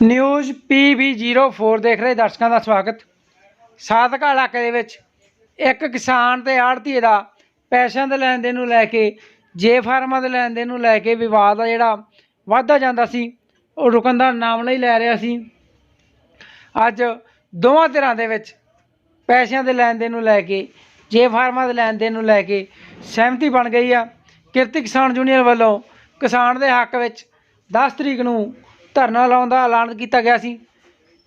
News PB04 ਦੇਖ ਰਹੇ ਦਰਸ਼ਕਾਂ ਦਾ ਸਵਾਗਤ। ਸਾਧਕਾ ਇਲਾਕੇ ਦੇ ਵਿੱਚ ਇੱਕ ਕਿਸਾਨ ਤੇ ਆੜ੍ਹਤੀਏ ਦਾ ਪੈਸਿਆਂ ਦੇ ਲੈਣ ਦੇਣ ਨੂੰ ਲੈ ਕੇ, ਜੇ ਫਾਰਮਾਂ ਦੇ ਲੈਣ ਦੇਣ ਨੂੰ ਲੈ ਕੇ ਵਿਵਾਦ ਆ ਜਿਹੜਾ, ਵੱਧਦਾ ਜਾਂਦਾ ਸੀ, ਉਹ ਰੁਕਣ ਦਾ ਨਾਮ ਨਹੀਂ ਲੈ ਰਿਹਾ ਸੀ। ਅੱਜ ਦੋਵਾਂ ਧਿਰਾਂ ਦੇ ਵਿੱਚ ਪੈਸਿਆਂ ਦੇ ਲੈਣ ਦੇਣ ਨੂੰ ਲੈ ਕੇ, ਜੇ ਫਾਰਮਾਂ ਦੇ ਲੈਣ ਦੇਣ ਨੂੰ ਲੈ ਕੇ ਸਹਿਮਤੀ ਬਣ ਗਈ ਆ। ਕਿਰਤੀ ਕਿਸਾਨ ਯੂਨੀਅਨ ਵੱਲੋਂ ਕਿਸਾਨ ਦੇ ਹੱਕ ਵਿੱਚ 10 ਤਰੀਕ ਨੂੰ ਧਰਨਾ ਲਾਉਣ ਦਾ ਐਲਾਨ ਕੀਤਾ ਗਿਆ ਸੀ।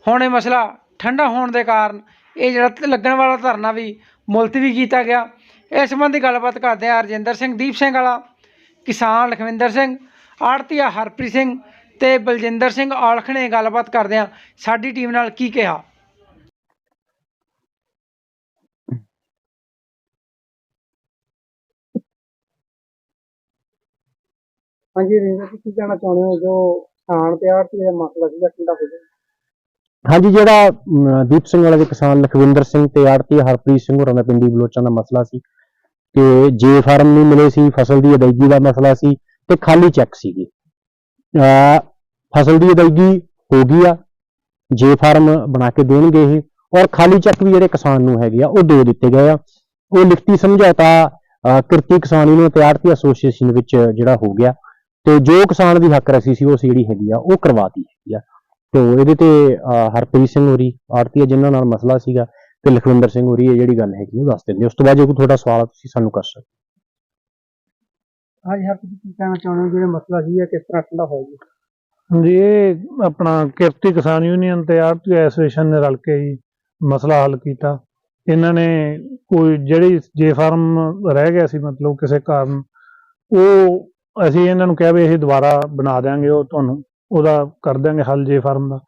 ਹੁਣ ਇਹ ਮਸਲਾ ਠੰਡਾ ਹੋਣ ਦੇ ਕਾਰਨ ਇਹ ਜਿਹੜਾ ਲੱਗਣ ਵਾਲਾ ਧਰਨਾ ਵੀ ਮੁਲਤਵੀ ਕੀਤਾ ਗਿਆ। ਇਸ ਸੰਬੰਧੀ ਗੱਲਬਾਤ ਕਰਦੇ ਆ ਰਜਿੰਦਰ ਸਿੰਘ, ਦੀਪ ਸਿੰਘ ਵਾਲਾ, ਕਿਸਾਨ ਲਖਵਿੰਦਰ ਸਿੰਘ, ਆੜਤੀਆ ਹਰਪ੍ਰੀਤ ਸਿੰਘ ਤੇ ਬਲਜਿੰਦਰ ਸਿੰਘ ਔਲਖ ਨੇ ਗੱਲਬਾਤ ਕਰਦੇ ਆ ਸਾਡੀ ਟੀਮ ਨਾਲ ਕੀ ਕਿਹਾ? ਹਾਂਜੀ ਰਜਿੰਦਰ ਕੀ ਕਹਿਣਾ ਚਾਹੁੰਦੇ ਹੋ ਜੋ ਕਿਸਾਨ ਤੇ ਆੜਤੀਏ ਦਾ ਮਸਲਾ ਸੀਗਾ ਠੰਡਾ ਹੋ ਗਿਆ ਹਾਂਜੀ ਜਿਹੜਾ ਅਮ, ਦੀਪ ਸਿੰਘ ਵਾਲਾ ਦੇ ਕਿਸਾਨ ਲਖਵਿੰਦਰ ਸਿੰਘ ਤੇ ਆੜਤੀ ਹਰਪ੍ਰੀਤ ਸਿੰਘ ਹੋਰਾਂ ਦਾ ਪਿੰਡੀ ਬਲੋਚਾਂ ਦਾ ਮਸਲਾ ਸੀ ਕਿ ਜੇ ਫਾਰਮ ਨਹੀਂ ਮਿਲੇ ਸੀ ਫਸਲ ਦੀ ਅਦਾਇਗੀ ਦਾ ਮਸਲਾ ਸੀ ਤੇ ਖਾਲੀ ਚੈੱਕ ਸੀਗੇ। ਅਹ ਫਸਲ ਦੀ ਅਦਾਇਗੀ ਹੋ ਗਈ ਆ ਜੇ ਫਾਰਮ ਬਣਾ ਕੇ ਦੇਣਗੇ ਇਹ ਔਰ ਖਾਲੀ ਚੈੱਕ ਵੀ ਜਿਹੜੇ ਕਿਸਾਨ ਨੂੰ ਹੈਗੇ ਆ ਉਹ ਦੇ ਦਿੱਤੇ ਗਏ ਆ। ਉਹ ਲਿਖਤੀ ਸਮਝੌਤਾ ਅਹ, ਕਿਰਤੀ ਕਿਸਾਨ ਯੂਨੀਅਨ ਤੇ ਆੜਤੀ ਐਸੋਸੀਏਸ਼ਨ ਵਿੱਚ ਜਿਹੜਾ ਹੋ ਗਿਆ। ਤੇ ਜੋ ਕਿਸਾਨ ਦੀ ਹੱਕ ਰਸੀ ਸੀ ਉਸ ਜਿਹੜੀ ਹੈਗੀ ਆ ਉਹ ਕਰਵਾਤੀ ਹੈਗੀ ਆ। ਤੇ ਇਹਦੇ ਤੇ ਹਰਪ੍ਰੀਤ ਸਿੰਘ ਹੋਰੀ ਆੜਤੀ ਜਿਨ੍ਹਾਂ ਨਾਲ ਮਸਲਾ ਸੀਗਾ ਤੇ ਲਖਵਿੰਦਰ ਸਿੰਘ ਹੋਰੀ ਇਹ ਜਿਹੜੀ ਗੱਲ ਹੈਗੀ ਉਹ ਦੱਸ ਦਿੰਦੇ ਉਸ ਤੋਂ ਬਾਅਦ ਜੇ ਕੋਈ ਤੁਹਾਡਾ ਸਵਾਲ ਆ ਤੁਸੀਂ ਸਾਨੂੰ ਕਰ ਸਕਦੇ ਹੋ। ਹਾਂਜੀ ਹਰਪ੍ਰੀਤ ਜੀ ਕੀ ਕਹਿਣਾ ਚਾਹੁੰਦੇ ਜਿਹੜਾ ਮਸਲਾ ਸੀ ਇਹ ਕਿਸ ਤਰ੍ਹਾਂ ਠੰਡਾ ਹੋਏਗਾ ਜੀ ਇਹ ਆਪਣਾ ਕਿਰਤੀ ਕਿਸਾਨ ਯੂਨੀਅਨ ਤੇ ਆੜਤੀ ਐਸੋਸੀਏਸ਼ਨ ਨੇ ਰਲ ਕੇ ਹੀ ਮਸਲਾ ਹੱਲ ਕੀਤਾ। ਇਹਨਾਂ ਨੇ ਕੋਈ ਜਿਹੜੀ ਜੇ ਫਾਰਮ ਰਹਿ ਗਿਆ ਸੀ ਮਤਲਬ ਕਿਸੇ ਕਾਰਨ ਉਹ ਅਸੀਂ ਇਹਨਾਂ ਨੂੰ ਕਿਹਾ ਵੀ ਅਸੀਂ ਦੁਬਾਰਾ ਬਣਾ ਦਿਆਂਗੇ ਉਹ ਤੁਹਾਨੂੰ ਉਹਦਾ ਕਰ ਦਿਆਂਗੇ ਹੱਲ ਜੇ ਫਾਰਮ ਦਾ।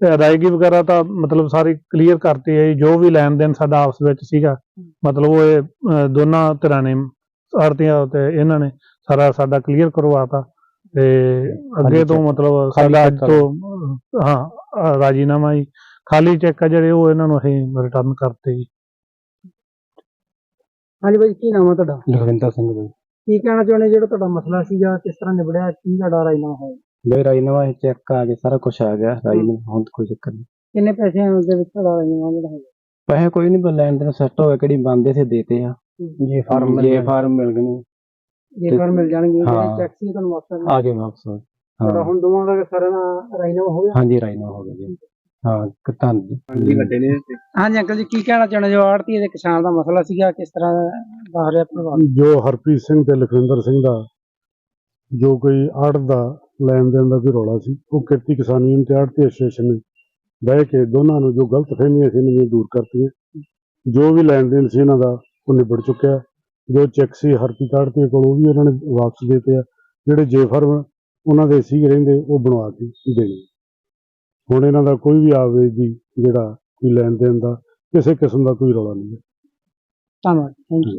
ਤੇ ਅਦਾਇਗੀ ਵਗੈਰਾ ਤਾਂ ਮਤਲਬ ਸਾਰੀ ਕਲੀਅਰ ਕਰਤੀ ਹੈ ਜੀ। ਵੀ ਲੈਣ ਦੇਣ ਸਾਡਾ ਆਪਸ ਵਿੱਚ ਸੀਗਾ। ਮਤਲਬ ਉਹ ਇਹ, ਦੋਨਾਂ ਧਿਰਾਂ ਨੇ ਆੜਤੀਆਂ ਤੇ ਇਹਨਾਂ ਨੇ ਸਾਰਾ ਸਾਡਾ ਕਲੀਅਰ ਕਰਵਾਤਾ। ਤੇ ਅੱਗੇ ਤੋਂ ਮਤਲਬ ਸਾਡਾ ਅੱਜ ਤੋਂ ਹਾਂ ਰਾਜੀਨਾਮਾ ਜੀ ਖਾਲੀ ਚੈੱਕ ਆ ਜਿਹੜੇ ਉਹ ਇਹਨਾਂ ਨੂੰ ਅਸੀਂ ਰਿਟਰਨ ਕਰਤੇ ਜੀ। ਹਾਂਜੀ ਬਾਈ ਕੀ ਨਾਮ ਹੈ ਤੁਹਾਡਾ? ਲਖਵਿੰਦਰ ਸਿੰਘ ਜੀ ਕੀ ਕਹਿਣਾ ਚਾਹੁੰਦੇ ਜਿਹੜਾ ਤੁਹਾਡਾ ਮਸਲਾ ਸੀਗਾ ਕਿਸ ਤਰ੍ਹਾਂ ਨਿਬੜਿਆ? ਕੀ ਤੁਹਾਡਾ ਰਾਜਨਾਮਾ ਹੋਇਆ? ਬਈ ਰਾਜਨਾਮਾ ਚੈੱਕ ਆ ਗਿਆ ਸਾਰਾ ਕੁਝ ਆ ਗਿਆ। ਰਾਜਨਾਮਾ ਹੁਣ ਕੋਈ ਚੱਕਰ ਨਹੀਂ। ਕਿੰਨੇ ਪੈਸੇ ਦੇ ਵਿੱਚ ਤੁਹਾਡਾ ਰਾਜਨਾਮਾ ਜਿਹੜਾ ਹੋਇਆ? ਪੈਸੇ ਕੋਈ ਨਹੀਂ ਪਰ ਲੈਣ ਦੇਣ ਸੈੱਟ ਹੋਇਆ ਕਿਹੜੀ ਬੰਦੇ ਸੀ ਦੇਤੇ ਆ। ਜੇ ਜੇ ਫਾਰਮ ਮਿਲ ਗਏ ਜੇ ਫਾਰਮ ਮਿਲ ਜਾਣਗੇ ਜਿਹੜੇ ਹਾਂ। ਚੈੱਕ ਸੀ ਤੁਹਾਨੂੰ ਵਾਪਸ ਕਰਨਾ। ਆ ਗਏ ਵਾਪਸ। ਤੁਹਾਡਾ ਹਾਂ। ਹੁਣ ਦੋਵਾਂ ਦਾ ਸਾਰਿਆਂ ਦਾ ਰਾਜਨਾਮਾ ਹੋ ਗਿਆ? ਹਾਂਜੀ ਰਾਜਨਾਮਾ ਹੋ ਗਿਆ ਜੀ। ਹਾਂ ਹਾਂਜੀ ਅੰਕਲ ਜੀ ਕੀ ਕਹਿਣਾ ਚਾਹੁੰਦੇ ਜੋ ਆੜਤੀ ਦੇ ਕਿਸਾਨ ਦਾ ਮਸਲਾ ਸੀਗਾ ਕਿਸ ਤਰ੍ਹਾਂ ਦੱਸ ਰਿਹਾ ਪ੍ਰਭਾਵ? ਜੋ ਹਰਪ੍ਰੀਤ ਸਿੰਘ ਤੇ ਲਖਵਿੰਦਰ ਸਿੰਘ ਦਾ ਜੋ ਕੋਈ ਆੜਤ ਦਾ ਲੈਣ ਦੇਣ ਦਾ ਵੀ ਰੌਲਾ ਸੀ ਉਹ ਕਿਰਤੀ ਕਿਸਾਨ ਯੂਨੀਅਨ ਤੇ ਆੜਤੀ ਐਸੋਸੀਏਸ਼ਨ ਨੇ ਬਹਿ ਕੇ ਦੋਨਾਂ ਨੂੰ ਜੋ ਗਲਤ ਫਹਿਮੀਆਂ ਸੀ ਇਹਨਾਂ ਦੀਆਂ ਦੂਰ ਕਰਤੀਆਂ। ਜੋ ਵੀ ਲੈਣ ਦੇਣ ਸੀ ਇਹਨਾਂ ਦਾ ਉਹ ਨਿਬੜ ਚੁੱਕਿਆ। ਜੋ ਚੈੱਕ ਸੀ ਹਰਪ੍ਰੀਤ ਆੜਤੀ ਕੋਲ ਉਹ ਵੀ ਉਹਨਾਂ ਨੇ ਵਾਪਸ ਦੇ ਦਿੱਤੇ ਆ। ਜਿਹੜੇ ਜੇ ਫਰਮ ਉਹਨਾਂ ਦੇ ਸੀ ਰਹਿੰਦੇ ਉਹ ਬਣਵਾ ਕੇ ਦੇਣੇ ਹੁਣ ਇਹਨਾਂ ਦਾ ਕੋਈ ਵੀ ਆਵੇ ਜੀ ਜਿਹੜਾ ਕੋਈ ਲੈਣ ਦੇਣ ਦਾ ਕਿਸੇ ਕਿਸਮ ਦਾ ਕੋਈ ਰੌਲਾ ਨਹੀਂ ਹੈ। ਧੰਨਵਾਦ। Thank you